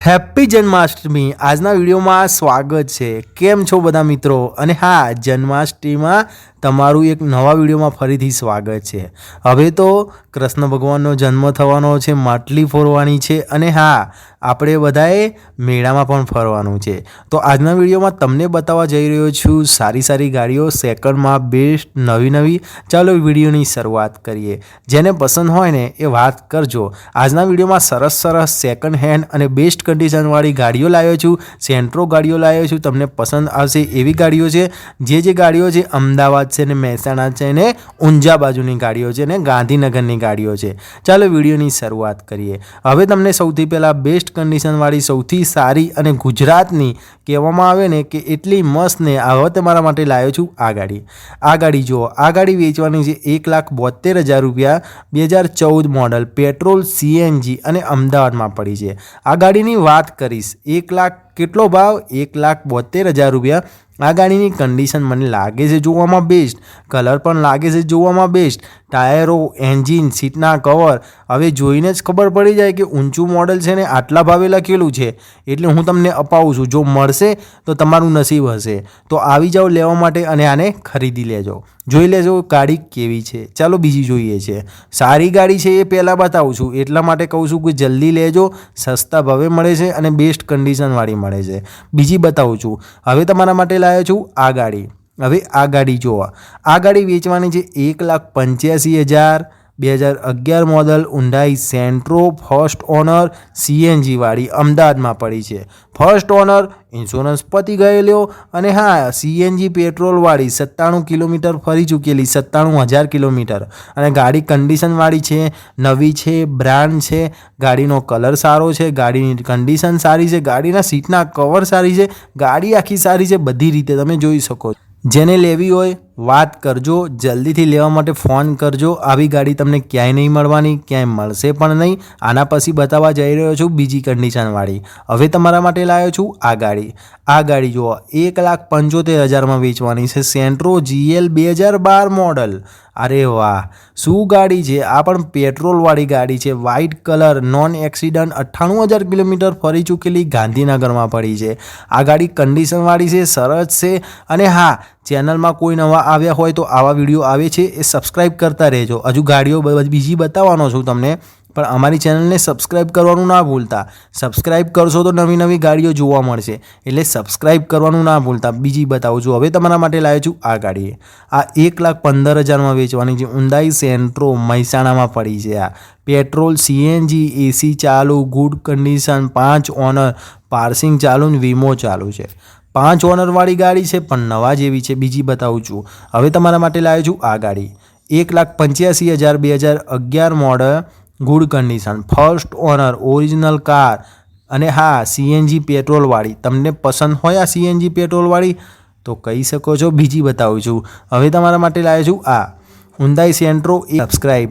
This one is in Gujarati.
હેપ્પી જન્માષ્ટમી. આજના વિડીયોમાં સ્વાગત છે. કેમ છો બધા મિત્રો? અને હા, જન્માષ્ટમીમાં તમારું એક નવા વિડીયોમાં ફરીથી સ્વાગત છે. હવે તો કૃષ્ણ ભગવાનનો જન્મ થવાનો છે, માટલી ફોરવાની છે, અને હા, આપણે બધાએ મેળામાં પણ ફરવાનું છે. તો આજના વિડીયોમાં તમને બતાવવા જઈ રહ્યો છું સારી સારી ગાડીઓ સેકન્ડમાં બેસ્ટ નવી નવી. ચાલો વિડીયોની શરૂઆત કરીએ. જેને પસંદ હોય ને એ વાત કરજો. આજના વિડીયોમાં સરસ સરસ સેકન્ડ હેન્ડ અને બેસ્ટ કન્ડિશનવાળી ગાડીઓ લાવ્યો છું સેન્ટ્રો ગાડીઓ લાવ્યો છું, તમને પસંદ આવશે એવી ગાડીઓ છે, જે જે ગાડીઓ છે, અમદાવાદ છે ને મહેસાણા છે ને ઊંઝા બાજુની ગાડીઓ છે ને ગાંધીનગરની ગાડીઓ છે. ચાલો વિડીયોની શરૂઆત કરીએ. હવે તમને સૌથી પહેલાં બેસ્ટ કન્ડિશનવાળી સૌથી સારી અને ગુજરાતની કહેવામાં આવે ને કે એટલી મસ્ત ને હવે તમારા માટે લાવ્યો છું, આ ગાડી. આ ગાડી જુઓ, આ ગાડી વેચવાની છે એક લાખ બોતેર હજાર રૂપિયા, બે હજાર ચૌદ મોડલ પેટ્રોલ સીએનજી અને અમદાવાદમાં પડી છે. આ ગાડીની વાત કરીશ. એક લાખ કેટલો ભાવ? એક લાખ બોતેર હજાર રૂપિયા. આ ગાડીની કન્ડિશન મને લાગે છે જોવામાં બેસ્ટ કલર પણ લાગે છે જોવામાં બેસ્ટ ટાયરો, એન્જિન, સીટના કવર. હવે જોઈને જ ખબર પડી જાય કે ઊંચું મોડલ છે ને આટલા ભાવે લખેલું છે. એટલે હું તમને અપાવું છું, જો મળશે તો તમારું નસીબ હશે. તો આવી જાઓ લેવા માટે અને આને ખરીદી લેજો. જોઈ લેજો ગાડી કેવી છે. ચાલો બીજી જોઈએ છે. સારી ગાડી છે એ પહેલાં બતાવું છું. એટલા માટે કહું છું કે જલ્દી લેજો, સસ્તા ભાવે મળે છે અને બેસ્ટ કન્ડિશનવાળી મળે છે. બીજી બતાવું છું. હવે તમારા માટે લાવ્યો છું આ ગાડી. હવે આ ગાડી જોવા. આ ગાડી વેચવાની છે એક લાખ પંચ્યાસી હજાર, બે હજાર અગિયાર મોડલ ઊંડાઈ સેન્ટ્રો ફર્સ્ટ ઓનર સીએનજીવાળી અમદાવાદમાં પડી છે. ફર્સ્ટ ઓનર ઇન્સ્યોરન્સ પતી ગયેલો અને હા સીએનજી પેટ્રોલવાળી સત્તાણું કિલોમીટર ફરી ચૂકેલી, સત્તાણું હજાર કિલોમીટર. અને ગાડી કન્ડિશનવાળી છે, નવી છે બ્રાન્ડ છે, ગાડીનો કલર સારો છે, ગાડીની કન્ડિશન સારી છે, ગાડીના સીટના કવર સારી છે, ગાડી આખી સારી છે, બધી રીતે તમે જોઈ શકો છો. જેને લેવી હોય વાત કરજો, જલ્દીથી લેવા માટે ફોન કરજો. આવી ગાડી તમને ક્યાંય નહીં મળવાની, ક્યાંય મળશે પણ નહીં. આના પછી બતાવવા જઈ રહ્યો છું બીજી કન્ડિશનવાળી હવે તમારા માટે લાવ્યો છું આ ગાડી. આ ગાડી જુઓ, એક લાખ પંચોતેર હજારમાં વેચવાની છે. સેન્ટ્રો જીએલ બે હજાર બાર મોડલ. અરે વાહ! શું ગાડી છે? આ પણ પેટ્રોલવાળી ગાડી છે. વ્હાઇટ કલર, નોન એક્સિડન્ટ, અઠ્ઠાણું હજાર કિલોમીટર ફરી ચૂકેલી ગાંધીનગરમાં પડી છે. આ ગાડી કન્ડિશનવાળી છે, સરસ છે. અને હા ચેનલમાં કોઈ નવા આવ્યા હોય તો આવા વીડિયો આવે છે એ સબસ્ક્રાઈબ કરતા રહેજો. હજુ ગાડીઓ બીજી બતાવવાનો છું તમને, પણ અમારી ચેનલને સબસ્ક્રાઈબ કરવાનું ના ભૂલતા. સબસ્ક્રાઈબ કરશો તો નવી નવી ગાડીઓ જોવા મળશે. એટલે સબસ્ક્રાઈબ કરવાનું ના ભૂલતા. બીજી બતાવું છું હવે તમારા માટે લાવ્યો છું આ ગાડી આ એક લાખ પંદર હજારમાં વેચવાની છે ઊંડાઈ સેન્ટ્રો મહેસાણામાં પડી છે આ. પેટ્રોલ સીએનજી એસી ચાલુ, ગુડ કન્ડિશન પાંચ ઓનર, પાર્સિંગ ચાલુ ને વીમો ચાલુ છે. પાંચ ઓનરવાળી ગાડી છે, પણ નવા જેવી છે, બીજી બતાવું છું. હવે તમારા માટે લાવ્યો છું આ ગાડી. એક લાખ પંચ્યાસી હજાર બે હજાર અગિયાર model good condition first owner original car અને હા સીએનજી પેટ્રોલવાળી તમને પસંદ હોય આ સીએનજી પેટ્રોલવાળી તો કહી શકો છો, બીજી બતાવું છું. હવે તમારા માટે લાવ્યો છું આ. ઊંડાઈ સેન્ટ્રો એ સબસ્ક્રાઈબ